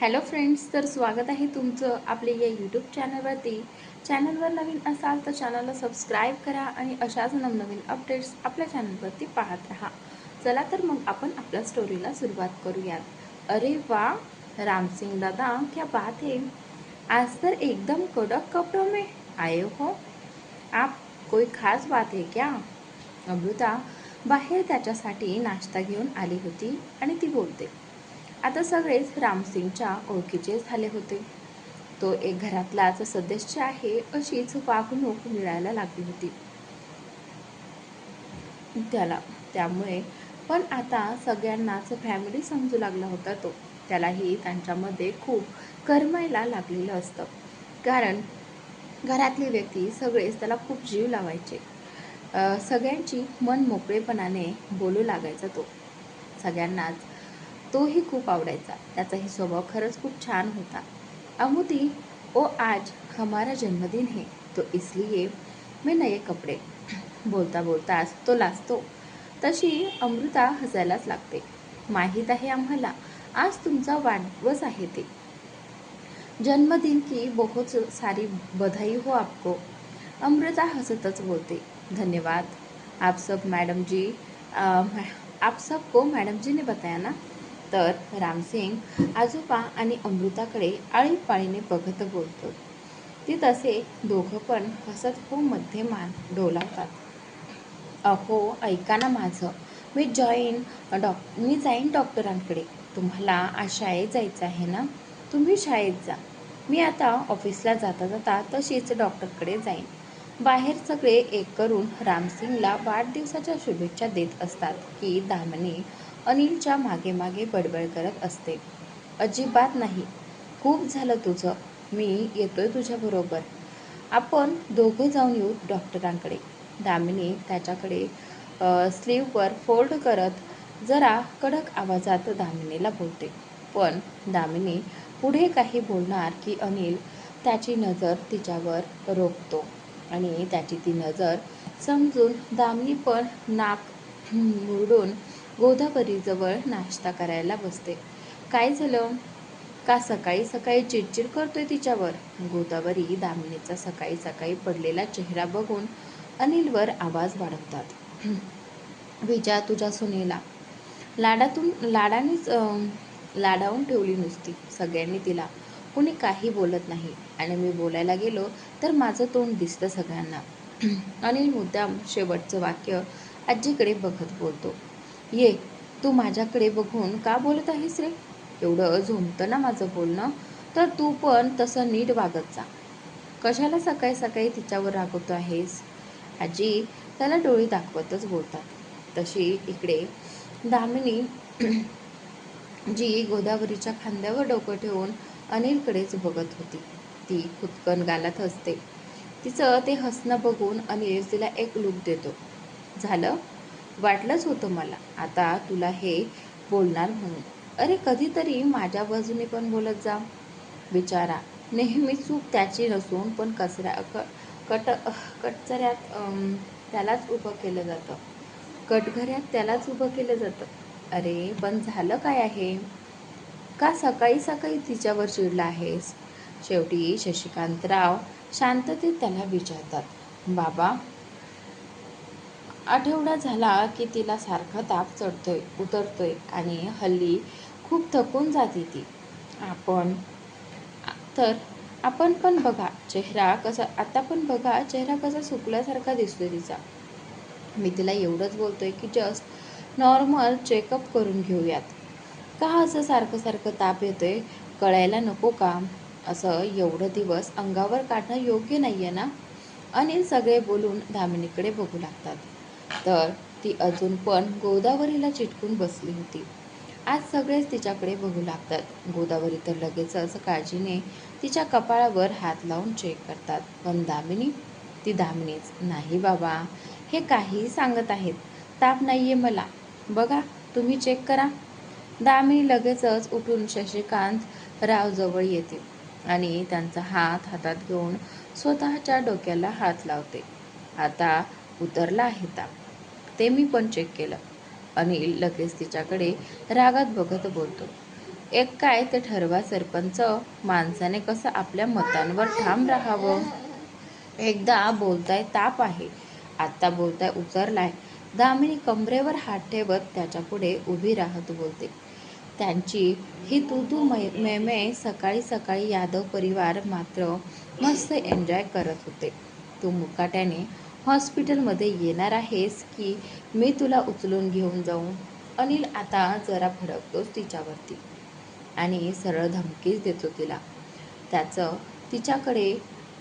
Hello friends तर स्वागत आहे तुमचं आपले या यूट्यूब चॅनलवरती चॅनलवर नवीन असाल तर चॅनलला सबस्क्राईब करा आणि अशाच नवनवीन अपडेट्स आपल्या चॅनलवरती पाहत राहा. चला तर मग आपण आपल्या स्टोरीला सुरुवात करूयात. अरे वा रामसिंग दादा क्या बात है. आज तर एकदम कडक कपड़ों में आए हो. आप कोई खास बात है क्या? अमृता बाहेर त्याच्यासाठी नाश्ता घेऊन आली होती आणि ती बोलते आता सगळेच रामसिंगच्या ओळखीचे झाले होते. तो एक घरातलाच सदस्य आहे अशीच वागणूक मिळायला लागली होती. त्याला त्यामुळे पण आता सगळ्यांनाच फॅमिली समजू लागला होता तो. त्यालाही त्यांच्यामध्ये खूप करमायला लागलेलं असतं. कारण घरातली व्यक्ती सगळेच त्याला खूप जीव लावायचे. सगळ्यांची मन मोकळेपणाने बोलू लागायचा तो. सगळ्यांनाच तोही खूप आवडायचा. त्याचाही स्वभाव खरंच खूप छान होता. अमुती ओ आज हमारा जन्मदिन है. तो इसलिए मी नए कपडे बोलता बोलताच तो लाजतो. तशी अमृता हसायलाच लागते. माहीत आहे आम्हाला आज तुमचा वाढदिवस आहे ते. जन्मदिन की बहुत सारी बधाई हो आपको. अमृता हसतच बोलते. धन्यवाद. आप सब मैडम जी आप सबको मैडम जी ने बताया ना? तर रामसिंग आजोबा आणि अमृताकडे आळीपाळीने बघत बोलतो. ती तसे दोघं पण हसत हो मध्ये मान डोलावतात. अहो ऐका ना माझं. मी जॉईन डॉक मी जाईन डॉक्टरांकडे तुम्हाला आज शाळेत जायचं आहे ना? तुम्ही शाळेत जा. मी आता ऑफिसला जाता जाता तशीच डॉक्टरकडे जाईन. बाहेर सगळे एक करून रामसिंगला वाढदिवसाच्या शुभेच्छा देत असतात की दामनी अनिलच्या मागे मागे बडबड करत असते. अजिबात नाही. खूप झालं तुझं. मी येतोय तुझ्याबरोबर आपण दोघं जाऊन येऊ डॉक्टरांकडे. दामिनी त्याच्याकडे स्लीववर फोल्ड करत जरा कडक आवाजात दामिनीला बोलते. पण दामिनी पुढे काही बोलणार की अनिल त्याची नजर तिच्यावर रोखतो. आणि त्याची ती नजर समजून दामनी पण नाक मुरडून गोदावरीजवळ नाश्ता करायला बसते. काय झालं? का सकाळी सकाळी चिडचिड करतोय तिच्यावर? गोदावरी दामिनीचा सकाळी सकाळी पडलेला चेहरा बघून अनिलवर आवाज वाढवतात विजा तुझ्या सुनेला. लाडातून लाडानेच लाडावून ठेवली नुसती सगळ्यांनी तिला. कुणी काही बोलत नाही आणि मी बोलायला गेलो तर माझं तोंड दिसतं सगळ्यांना. अनिल मुद्दाम शेवटचं वाक्य आजीकडे बघत बोलतो. ये तू माझ्याकडे बघून का बोलत आहेस रे? एवढं झोंबतं ना माझं बोलणं. तर तू पण तसं नीट वागत जा. कशाला सकाळी सकाळी तिच्यावर रागवतो आहेस? आजी त्याला डोळे दाखवतच बोलतात. तशी इकडे दामिनी जी गोदावरीच्या खांद्यावर डोकं ठेवून अनिलकडेच बघत होती. ती खुदकन गालात हसते. तिचं ते हसणं बघून अनिल तिला एक लूक देतो. झालं? वाटलंच होतं मला. आता तुला हे बोलणार म्हणून. अरे कधीतरी माझ्या बाजूने पण बोलत जा. बिचारा नेहमी चूक त्याची नसून पण कचऱ्या क कट कटचऱ्यात त्यालाच उभं केलं जातं. कटघऱ्यात त्यालाच उभं केलं जातं. अरे पण झालं काय आहे? का सकाळी सकाळी तिच्यावर चिडला आहेस? शेवटी शशिकांतराव शांततेत त्याला विचारतात बाबा आठवडा झाला की तिला सारखा ताप चढतोय उतरतोय आणि हल्ली खूप थकून जाते ती. आपण तर आपण पण बघा चेहरा कसा आता पण बघा चेहरा कसा सुकल्यासारखा दिसतोय तिचा. मी तिला एवढंच बोलतोय की जस्ट नॉर्मल चेकअप करून घेऊयात. का असं सारखं सारखं ताप येतोय कळायला नको का असं एवढं दिवस अंगावर काढणं योग्य नाही आहे ना? अनिल सगळे बोलून दामिनीकडे बघू लागतात. तर ती अजून पण गोदावरीला चिटकून बसली होती. आज सगळेच तिच्याकडे बघू लागतात. गोदावरी तर लगेचच काळजीने तिच्या कपाळावर हात लावून चेक करतात. पण दामिनी ती दामिनीच नाही बाबा हे काहीही सांगत आहेत. ताप नाही आहे मला. बघा तुम्ही चेक करा. दामिनी लगेचच उठून शशिकांत रावजवळ येते आणि त्यांचा हात हातात घेऊन स्वतःच्या डोक्याला हात लावते. आता उतरला आहे ताप ते मी पण चेक केलं. अनिल लगेच तिच्याकडे रागात बघत बोलतो. एक काय ते ठरवा सरपंच माणसाने कसं आपल्या मतांवर ठाम राहावं? एकदा बोलताय ताप आहे. आत्ता बोलताय उतरलाय. दामिनी कमरेवर हात ठेवत त्याच्यापुढे उभी राहत बोलते. त्यांची ही तू तू मै मै सकाळी सकाळी यादव परिवार मात्र मस्त एन्जॉय करत होते. तू मुकाट्याने हॉस्पिटलमध्ये येणार आहेस की मी तुला उचलून घेऊन जाऊ? अनिल आता जरा भडकतोच तिच्यावरती आणि सरळ धमकीच देतो तिला. त्याचं तिच्याकडे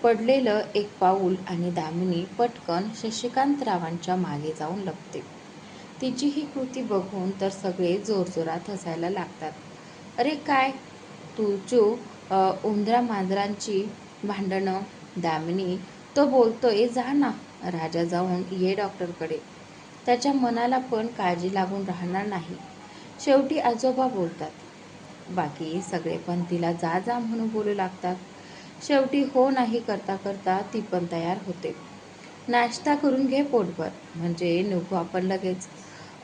पडलेलं एक पाऊल आणि दामिनी पटकन शशिकांतरावांच्या मागे जाऊन लपते. तिची ही कृती बघून तर सगळे जोरजोरात हसायला लागतात. अरे काय? तुझू उंदरा मांजरांची भांडणं दामिनी तो बोलतोय जा ना राजा जाऊन ये डॉक्टरकडे. त्याच्या मनाला पण काळजी लागून राहणार नाही. शेवटी आजोबा बोलतात. बाकी सगळे पण तिला जा जा म्हणून बोलू लागतात. शेवटी हो नाही करता करता ती पण तयार होते. नाश्ता करून घे पोटभर. म्हणजे नको आपण लगेच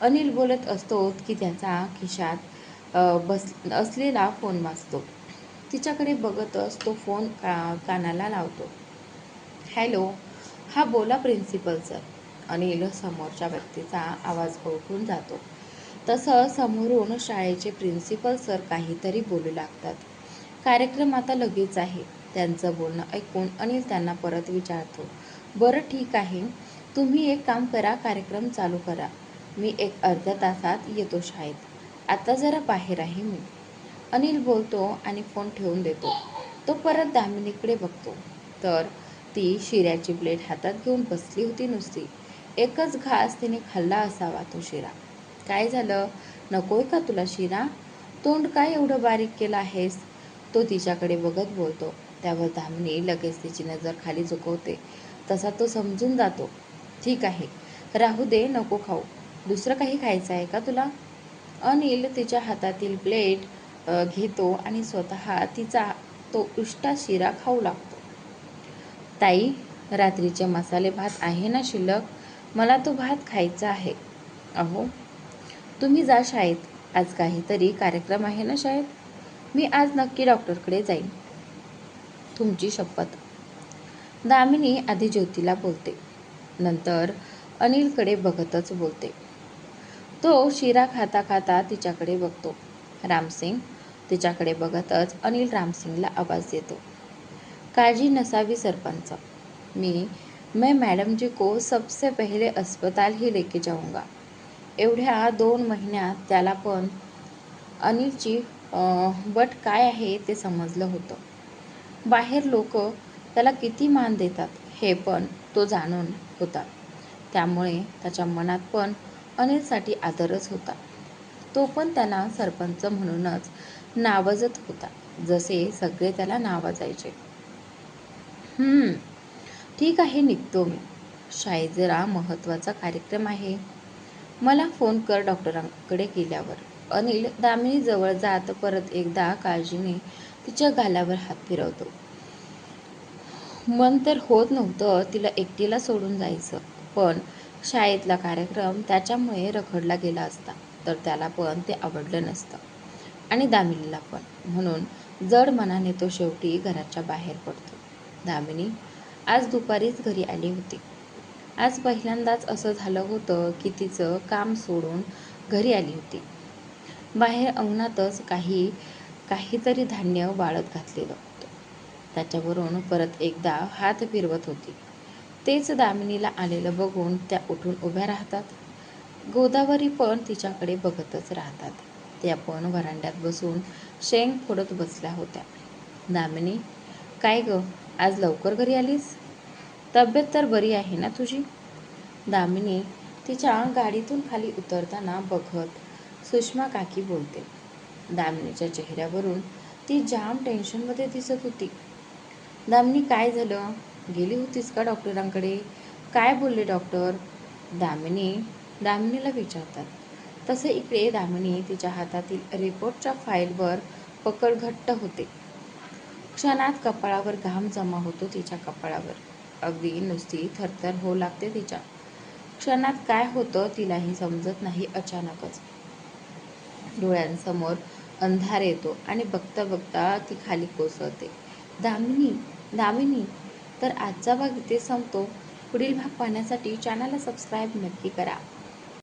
अनिल बोलत असतो की त्याचा खिशात बस असलेला फोन वाचतो. तिच्याकडे बघतच तो फोन का कानाला लावतो. हॅलो हा बोला प्रिन्सिपल सर. अनिल समोरच्या व्यक्तीचा आवाज ओळखून जातो. तसं समोरून शाळेचे प्रिन्सिपल सर काहीतरी बोलू लागतात. कार्यक्रम आता लगेच आहे. त्यांचं बोलणं ऐकून अनिल त्यांना परत विचारतो. बरं ठीक आहे. तुम्ही एक काम करा कार्यक्रम चालू करा. मी एक अर्ध्या तासात येतो शाळेत. आता जरा बाहेर आहे मी. अनिल बोलतो आणि फोन ठेवून देतो. तो परत दामिनीकडे बघतो. तर ती शिऱ्याची प्लेट हातात घेऊन बसली होती नुसती. एकच घास तिने खाल्ला असावा तो शिरा. काय झालं? नकोय का तुला शिरा? तोंड काय एवढं बारीक केलं आहेस? तो तिच्याकडे बघत बोलतो. त्यावर धामणी लगेच तिची नजर खाली झुकवते. तसा तो समजून जातो. ठीक आहे. राहू दे नको खाऊ. दुसरं काही खायचं आहे का तुला? अनिल तिच्या हातातील प्लेट घेतो आणि स्वतः तिचा तो उष्टा शिरा खाऊ लागतो. ताई रात्रीचे मसाले भात आहे ना शिल्लक? मला तो भात खायचा आहे. अहो तुम्ही जा शाळेत. आज काहीतरी कार्यक्रम आहे ना शाळेत? मी आज नक्की डॉक्टरकडे जाईन. तुमची शपथ. दामिनी आधी ज्योतीला बोलते. नंतर अनिलकडे बघतच बोलते. तो शिरा खाता खाता तिच्याकडे बघतो. रामसिंग तिच्याकडे बघतच अनिल रामसिंगला आवाज देतो. काळजी नसावी सरपंच. मी मैं मैडम जी को सबसे पहिले अस्पताल ही लेके जाऊंगा. एवढ्या दोन महिन्यात त्याला पण अनिलची बट काय आहे ते समजलं होतं. बाहेर लोक त्याला किती मान देतात हे पण तो जाणून होता. त्यामुळे त्याच्या मनात पण अनिलसाठी आदरच होता. तो पण त्याला सरपंच म्हणूनच नावजत होता जसे सगळे त्याला नावाजायचे. ठीक आहे निघतो मी. शाळेत जरा महत्त्वाचा कार्यक्रम आहे. मला फोन कर डॉक्टरांकडे गेल्यावर. अनिल दामिनीजवळ जात परत एकदा काळजीने तिच्या गालावर हात फिरवतो. मन तर होत नव्हतं तिला एकटीला सोडून जायचं पण शाळेतला कार्यक्रम त्याच्यामुळे रखडला गेला असता तर त्याला पण ते आवडलं नसतं. आणि दामिनीला पण. म्हणून जड मनाने तो शेवटी घराच्या बाहेर पडतो. दामिनी आज दुपारीच घरी आली होती. आज पहिल्यांदाच असं झालं होतं की तिचं काम सोडून घरी आली होती. बाहेर अंगणातच काही काहीतरी धान्य वाळत घातलेलं होतं. त्याच्यावरून परत एकदा हात फिरवत होती. तेच दामिनीला आलेलं बघून त्या उठून उभ्या राहतात. गोदावरी पण तिच्याकडे बघतच राहतात. त्या पण वरांड्यात बसून शेंग फोडत बसल्या होत्या. दामिनी काय ग आज लवकर घरी आलीस? तब्येत तर बरी आहे ना तुझी? दामिनी तिच्या गाडीतून खाली उतरताना बघत सुषमा काकी बोलते. दामिनीच्या चेहऱ्यावरून ती जाम टेन्शनमध्ये दिसत होती. दामिनी काय झालं? गेली होतीस का डॉक्टरांकडे? काय बोलले डॉक्टर? दामिनी दामिनीला विचारतात. तसे इकडे दामिनी तिच्या हातातील रिपोर्टच्या फाईलवर पकड घट्ट होते. क्षणात कपाळावर घाम जमा होतो तिच्या कपाळावर. अगदी नुसती थरथर होऊ लागते तिच्या. क्षणात काय होतं तिलाही समजत नाही अचानकच. डोळ्यांसमोर अंधार येतो आणि बघता बघता ती खाली कोसळते. दामिनी दामिनी तर आजचा भाग इथे संपतो. पुढील भाग पाहण्यासाठी चॅनलला सबस्क्राईब नक्की करा.